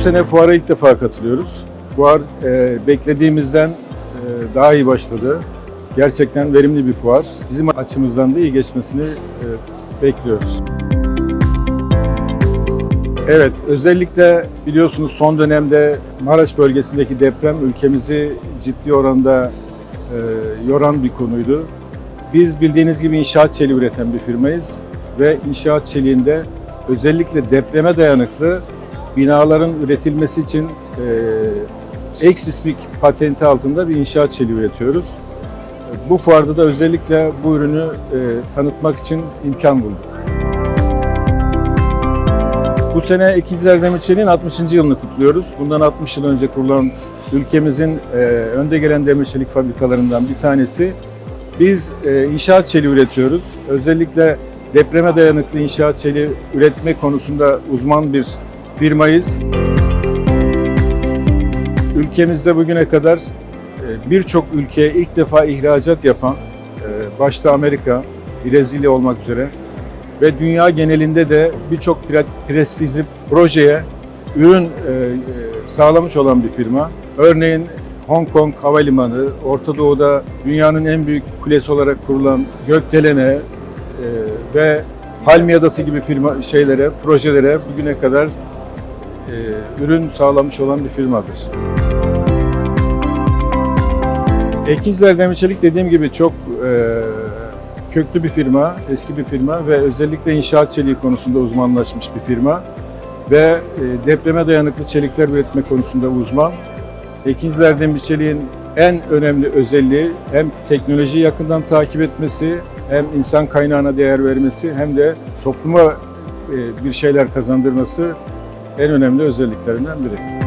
sene fuara ilk defa katılıyoruz. Fuar e, beklediğimizden e, daha iyi başladı. Gerçekten verimli bir fuar. Bizim açımızdan da iyi geçmesini e, bekliyoruz. Evet, özellikle biliyorsunuz son dönemde Maraş bölgesindeki deprem ülkemizi ciddi oranda e, yoran bir konuydu. Biz bildiğiniz gibi inşaat çeliği üreten bir firmayız ve inşaat çeliğinde özellikle depreme dayanıklı binaların üretilmesi için e, Exismic patenti altında bir inşaat çeliği üretiyoruz. Bu fuarda da özellikle bu ürünü e, tanıtmak için imkan bulduk. Bu sene İkizler Demir Çelik'in 60. yılını kutluyoruz. Bundan 60 yıl önce kurulan ülkemizin e, önde gelen demir çelik fabrikalarından bir tanesi. Biz e, inşaat çeliği üretiyoruz. Özellikle depreme dayanıklı inşaat çeliği üretme konusunda uzman bir firmayız. Ülkemizde bugüne kadar e, birçok ülkeye ilk defa ihracat yapan, e, başta Amerika, Brezilya olmak üzere ve dünya genelinde de birçok pre- prestijli projeye ürün e, sağlamış olan bir firma. Örneğin Hong Kong Havalimanı, Orta Doğu'da dünyanın en büyük kulesi olarak kurulan Gökdelen'e ve Palmiye Adası gibi firma şeylere, projelere bugüne kadar ürün sağlamış olan bir firmadır. Ekizler Demir Çelik dediğim gibi çok e, köklü bir firma, eski bir firma ve özellikle inşaat çeliği konusunda uzmanlaşmış bir firma ve e, depreme dayanıklı çelikler üretme konusunda uzman. Ekizler Demir Çelik'in en önemli özelliği hem teknolojiyi yakından takip etmesi, hem insan kaynağına değer vermesi hem de topluma e, bir şeyler kazandırması en önemli özelliklerinden biri.